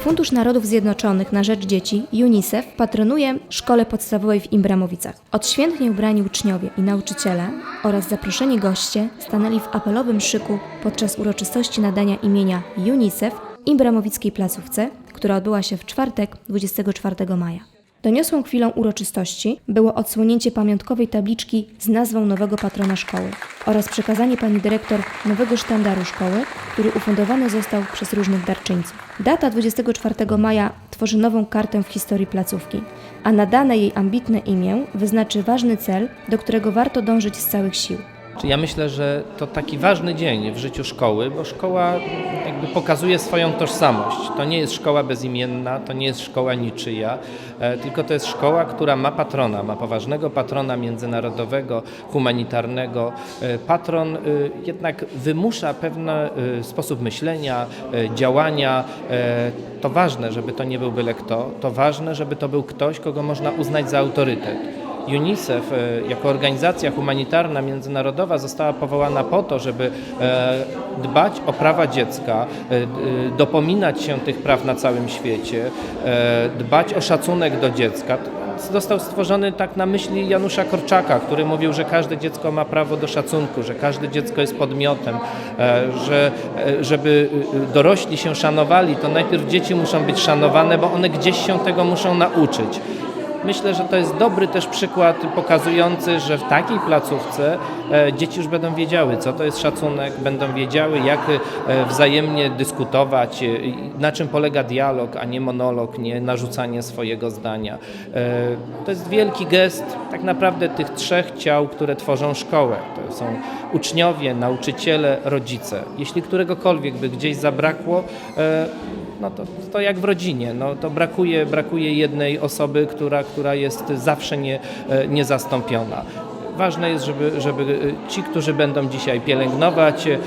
Fundusz Narodów Zjednoczonych na Rzecz Dzieci, UNICEF, patronuje szkole podstawowej w Imbramowicach. Odświętnie ubrani uczniowie i nauczyciele oraz zaproszeni goście stanęli w apelowym szyku podczas uroczystości nadania imienia UNICEF Imbramowickiej placówce, która odbyła się w czwartek 24 maja. Doniosłą chwilą uroczystości było odsłonięcie pamiątkowej tabliczki z nazwą nowego patrona szkoły oraz przekazanie pani dyrektor nowego sztandaru szkoły, który ufundowany został przez różnych darczyńców. Data 24 maja tworzy nową kartę w historii placówki, a nadane jej ambitne imię wyznaczy ważny cel, do którego warto dążyć z całych sił. Ja myślę, że to taki ważny dzień w życiu szkoły, bo szkoła jakby pokazuje swoją tożsamość. To nie jest szkoła bezimienna, to nie jest szkoła niczyja, e, tylko to jest szkoła, która ma patrona, ma poważnego patrona międzynarodowego, humanitarnego. E, Patron e, jednak wymusza pewien sposób myślenia, działania. To ważne, żeby to nie był byle kto, to ważne, żeby to był ktoś, kogo można uznać za autorytet. UNICEF e, jako organizacja humanitarna międzynarodowa została powołana po to, żeby e, dbać o prawa dziecka, e, dopominać się tych praw na całym świecie, dbać o szacunek do dziecka. Został stworzony tak na myśli Janusza Korczaka, który mówił, że każde dziecko ma prawo do szacunku, że każde dziecko jest podmiotem, że żeby dorośli się szanowali, to najpierw dzieci muszą być szanowane, bo one gdzieś się tego muszą nauczyć. Myślę, że to jest dobry też przykład pokazujący, że w takiej placówce e, dzieci już będą wiedziały, co to jest szacunek, będą wiedziały, jak e, wzajemnie dyskutować, e, na czym polega dialog, a nie monolog, nie narzucanie swojego zdania. To jest wielki gest tak naprawdę tych trzech ciał, które tworzą szkołę. To są uczniowie, nauczyciele, rodzice. Jeśli któregokolwiek by gdzieś zabrakło, no to, to jak w rodzinie, no to brakuje, brakuje jednej osoby, która, która jest zawsze nie, e, niezastąpiona. Ważne jest, żeby, żeby e, ci, którzy będą dzisiaj pielęgnować e,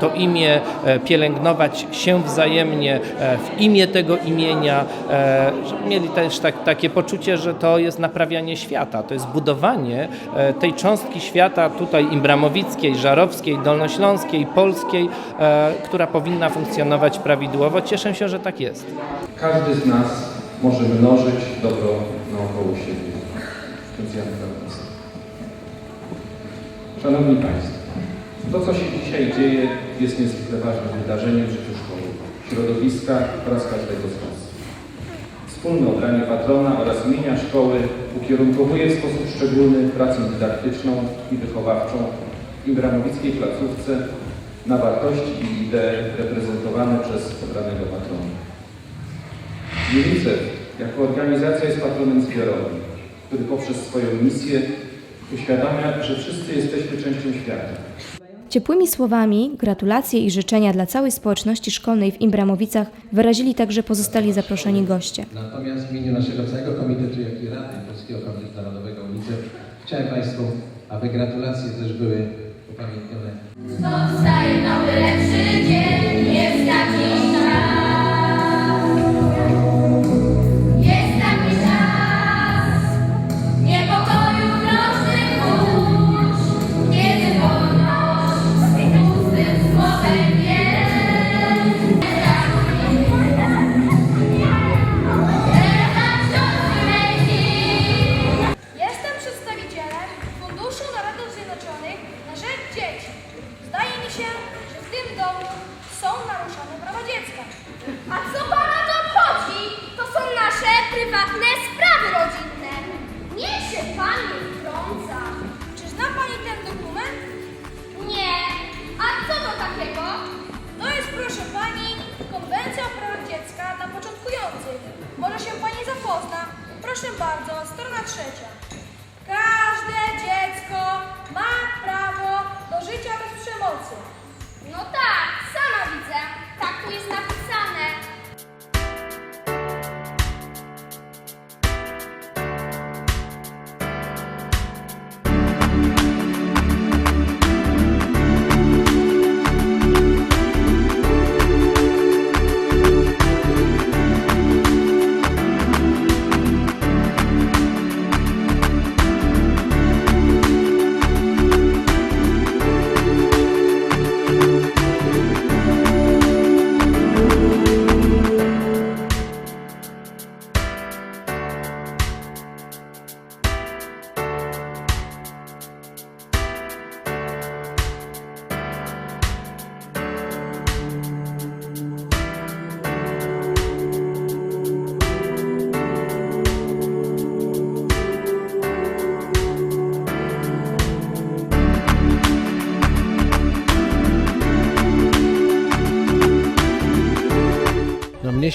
to imię, e, pielęgnować się wzajemnie w imię tego imienia, żeby mieli też tak, takie poczucie, że to jest naprawianie świata, to jest budowanie tej cząstki świata tutaj imbramowickiej, żarowskiej, dolnośląskiej, polskiej, która powinna funkcjonować prawidłowo. Cieszę się, że tak jest. Każdy z nas może mnożyć dobro naokoło siebie. Krawczyk. Szanowni Państwo, to co się dzisiaj dzieje jest niezwykle ważnym wydarzeniem w życiu szkoły, środowiska oraz każdego z nas. Wspólne obranie patrona oraz imienia szkoły ukierunkowuje w sposób szczególny pracę dydaktyczną i wychowawczą w Ibramowickiej placówce na wartości i idee reprezentowane przez obranego patrona. UNICEF jako organizacja jest patronem zbiorowym, który poprzez swoją misję uświadamia, że wszyscy jesteśmy częścią świata. Ciepłymi słowami, gratulacje i życzenia dla całej społeczności szkolnej w Imbramowicach wyrazili także pozostali zaproszeni goście. Natomiast w imieniu naszego całego komitetu, jak i Rady Polskiego Komitetu Narodowego UNICEF chciałem Państwu, aby gratulacje też były upamiętnione Powstaje nowy, lepszy dzień, jest taki prywatne sprawy rodzinne. Niech się pan nie wtrąca. Czy zna pani ten dokument? Nie. A co to takiego? To jest, proszę pani, Konwencja o prawach dziecka dla początkujących. Może się pani zapozna. Proszę bardzo, strona trzecia. Każde dziecko ma prawo do życia bez przemocy. No tak, sama widzę. Tak tu jest napisane.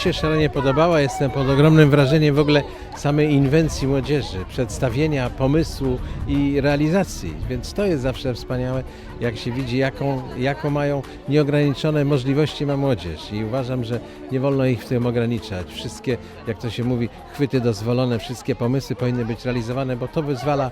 Się szalenie podobała. Jestem pod ogromnym wrażeniem w ogóle samej inwencji młodzieży, przedstawienia pomysłu i realizacji. Więc to jest zawsze wspaniałe, jak się widzi, jaką, jaką mają nieograniczone możliwości ma młodzież. I uważam, że nie wolno ich w tym ograniczać. Wszystkie, jak to się mówi, chwyty dozwolone, wszystkie pomysły powinny być realizowane, bo to wyzwala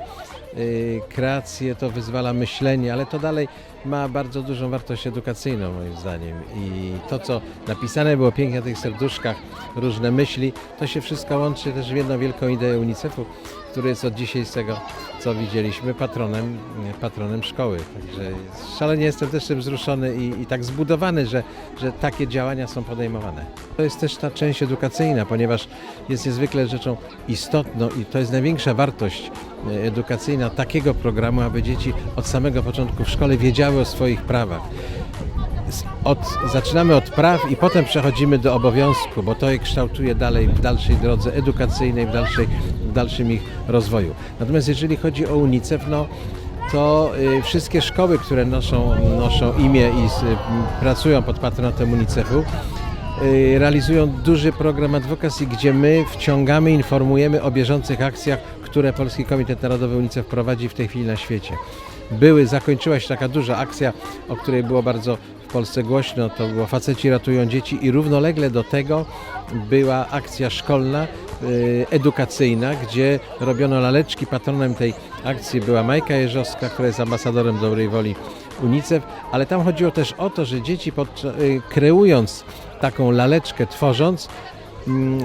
y, kreację, to wyzwala myślenie, ale to dalej ma bardzo dużą wartość edukacyjną moim zdaniem. I to co napisane było pięknie na tych serduszkach, różne myśli, to się wszystko łączy też w jedną wielką ideę UNICEF-u, który jest od dzisiejszego, co widzieliśmy, patronem, patronem szkoły. Także szalenie jestem też tym wzruszony i, i tak zbudowany, że, że takie działania są podejmowane. To jest też ta część edukacyjna, ponieważ jest niezwykle rzeczą istotną i to jest największa wartość e, edukacyjna takiego programu, aby dzieci od samego początku w szkole wiedziały o swoich prawach. Od, zaczynamy od praw i potem przechodzimy do obowiązku, bo to je kształtuje dalej w dalszej drodze edukacyjnej, w, dalszej, w dalszym ich rozwoju. Natomiast jeżeli chodzi o UNICEF, no to y, wszystkie szkoły, które noszą, noszą imię i m, pracują pod patronatem UNICEF-u, y, realizują duży program adwokacji, gdzie my wciągamy, informujemy o bieżących akcjach, które Polski Komitet Narodowy UNICEF prowadzi w tej chwili na świecie. Były, zakończyła się taka duża akcja, o której było bardzo w Polsce głośno, to było Faceci ratują dzieci i równolegle do tego była akcja szkolna, y, edukacyjna, gdzie robiono laleczki. Patronem tej akcji była Majka Jeżowska, która jest ambasadorem dobrej woli UNICEF, ale tam chodziło też o to, że dzieci podczas, y, kreując taką laleczkę, tworząc,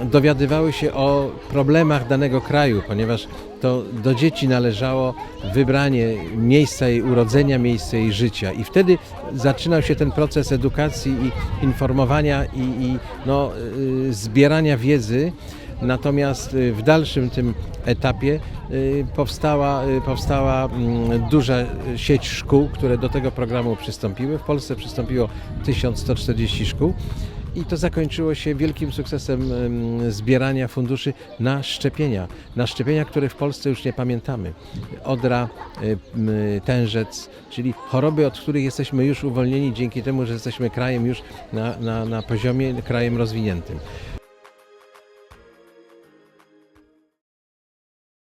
dowiadywały się o problemach danego kraju, ponieważ to do dzieci należało wybranie miejsca jej urodzenia, miejsca jej życia. I wtedy zaczynał się ten proces edukacji i informowania i, i no, y, zbierania wiedzy. Natomiast y, w dalszym tym etapie y, powstała, powstała mm, duża sieć szkół, które do tego programu przystąpiły. W Polsce przystąpiło 1140 szkół. I to zakończyło się wielkim sukcesem em, zbierania funduszy na szczepienia. Na szczepienia, które w Polsce już nie pamiętamy. Odra, tężec, czyli choroby, od których jesteśmy już uwolnieni dzięki temu, że jesteśmy krajem już na, na, na poziomie krajem rozwiniętym.